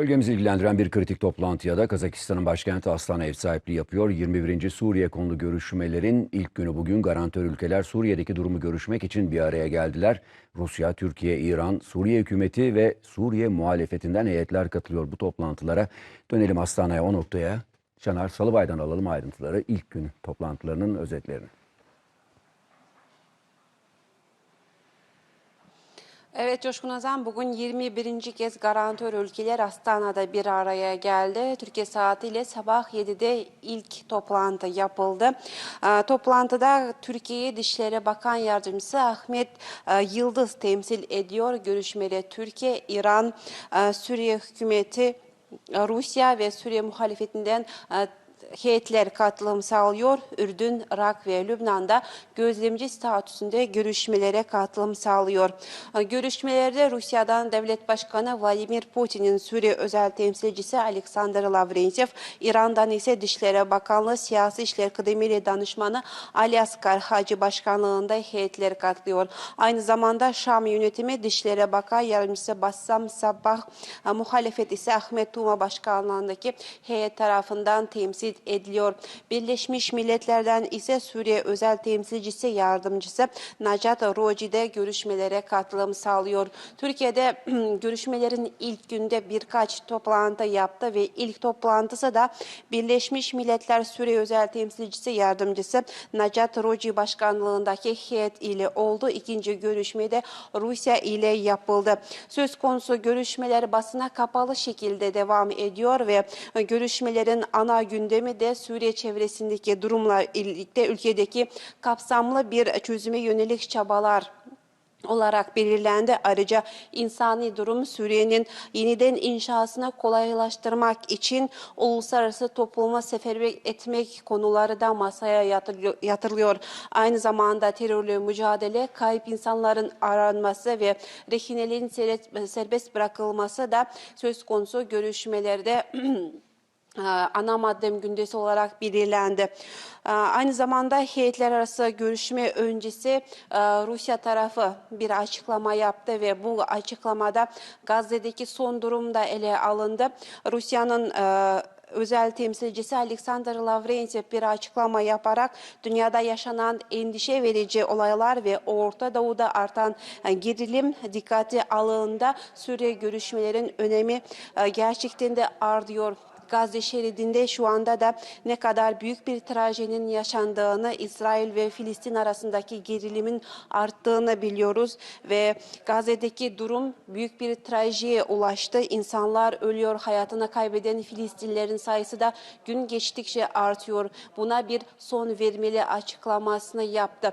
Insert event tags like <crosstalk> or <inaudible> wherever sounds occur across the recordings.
Bölgemizi ilgilendiren bir kritik toplantıya da Kazakistan'ın başkenti Astana ev sahipliği yapıyor. 21. Suriye konulu görüşmelerin ilk günü bugün garantör ülkeler Suriye'deki durumu görüşmek için bir araya geldiler. Rusya, Türkiye, İran, Suriye hükümeti ve Suriye muhalefetinden heyetler katılıyor bu toplantılara. Dönelim Astana'ya o noktaya. Şanar Salıbay'dan alalım ayrıntıları. İlk gün toplantılarının özetlerini. Evet Coşkun Azam bugün 21. kez garantör ülkeler Astana'da bir araya geldi. Türkiye saatiyle sabah 7'de ilk toplantı yapıldı. Ee, Toplantıda Türkiye Dışişleri Bakan Yardımcısı Ahmet e, Yıldız temsil ediyor. Görüşmede Türkiye, İran, e, Suriye hükümeti, e, Rusya ve Suriye muhalefetinden e, heyetler katılım sağlıyor. Ürdün, Irak ve Lübnan'da gözlemci statüsünde görüşmelere katılım sağlıyor. Görüşmelerde Rusya'dan Devlet Başkanı Vladimir Putin'in Suriye özel temsilcisi Alexander Lavrentiev, İran'dan ise Dışişleri Bakanlığı Siyasi İşler Kıdemeli Danışmanı Ali Asgar Hacı Başkanlığında heyetler katılıyor. Aynı zamanda Şam yönetimi Dışişleri Bakan Yardımcısı Bassam Sabbah, muhalefet ise Ahmet Tuma Başkanlığındaki heyet tarafından temsil ediliyor. Birleşmiş Milletler'den ise Suriye özel temsilcisi yardımcısı Nacat Roci de görüşmelere katılım sağlıyor. Türkiye'de <clears throat> görüşmelerin ilk günde birkaç toplantı yaptı ve ilk toplantısı da Birleşmiş Milletler Suriye özel temsilcisi yardımcısı Nacat Roci başkanlığındaki heyet ile oldu. İkinci görüşmede Rusya ile yapıldı. Söz konusu görüşmeler basına kapalı şekilde devam ediyor ve görüşmelerin ana gündemi de Suriye çevresindeki durumla birlikte ülkedeki kapsamlı bir çözüme yönelik çabalar olarak belirlendi. Ayrıca insani durum Suriye'nin yeniden inşasını kolaylaştırmak için uluslararası topluma seferber etmek konuları da masaya yatırılıyor-. Aynı zamanda terörle mücadele, kayıp insanların aranması ve rehinelerin serbest bırakılması da söz konusu görüşmelerde <clears throat> ana maddem gündesi olarak belirlendi. E, Aynı zamanda heyetler arası görüşme öncesi e, Rusya tarafı bir açıklama yaptı ve bu açıklamada Gazze'deki son durum da ele alındı. Rusya'nın e, özel temsilcisi Alexander Lavrentiev bir açıklama yaparak dünyada yaşanan endişe verici olaylar ve Orta Doğu'da artan e, gerilim dikkate alındığında Suriye görüşmelerin önemi gerçekten de artıyor. Gazze şeridinde şu anda da ne kadar büyük bir trajedinin yaşandığını, İsrail ve Filistin arasındaki gerilimin arttığını biliyoruz ve Gazze'deki durum büyük bir trajediye ulaştı. İnsanlar ölüyor, hayatını kaybeden Filistinlerin sayısı da gün geçtikçe artıyor. Buna bir son vermeli açıklamasını yaptı.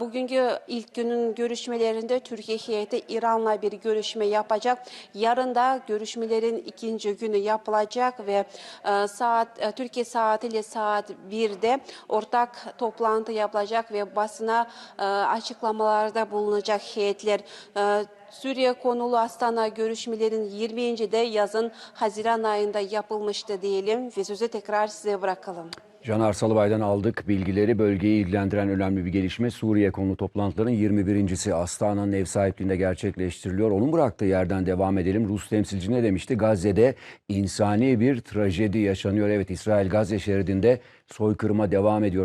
Bugünkü ilk günün görüşmelerinde Türkiye heyeti İran'la bir görüşme yapacak. Yarın da görüşmelerin ikinci günü yapılacak ve e, saat e, Türkiye saatiyle saat 1'de ortak toplantı yapılacak ve basına e, açıklamalarda bulunacak heyetler. E, Suriye konulu Astana görüşmelerin 20. de yazın Haziran ayında yapılmıştı diyelim ve sözü tekrar size bırakalım. Caner Salıbay'dan aldık bilgileri. Bölgeyi ilgilendiren önemli bir gelişme Suriye konulu toplantıların 21.si Astana'nın ev sahipliğinde gerçekleştiriliyor. Onun bıraktığı yerden devam edelim. Rus temsilci ne demişti? Gazze'de insani bir trajedi yaşanıyor. Evet İsrail Gazze şeridinde soykırıma devam ediyor.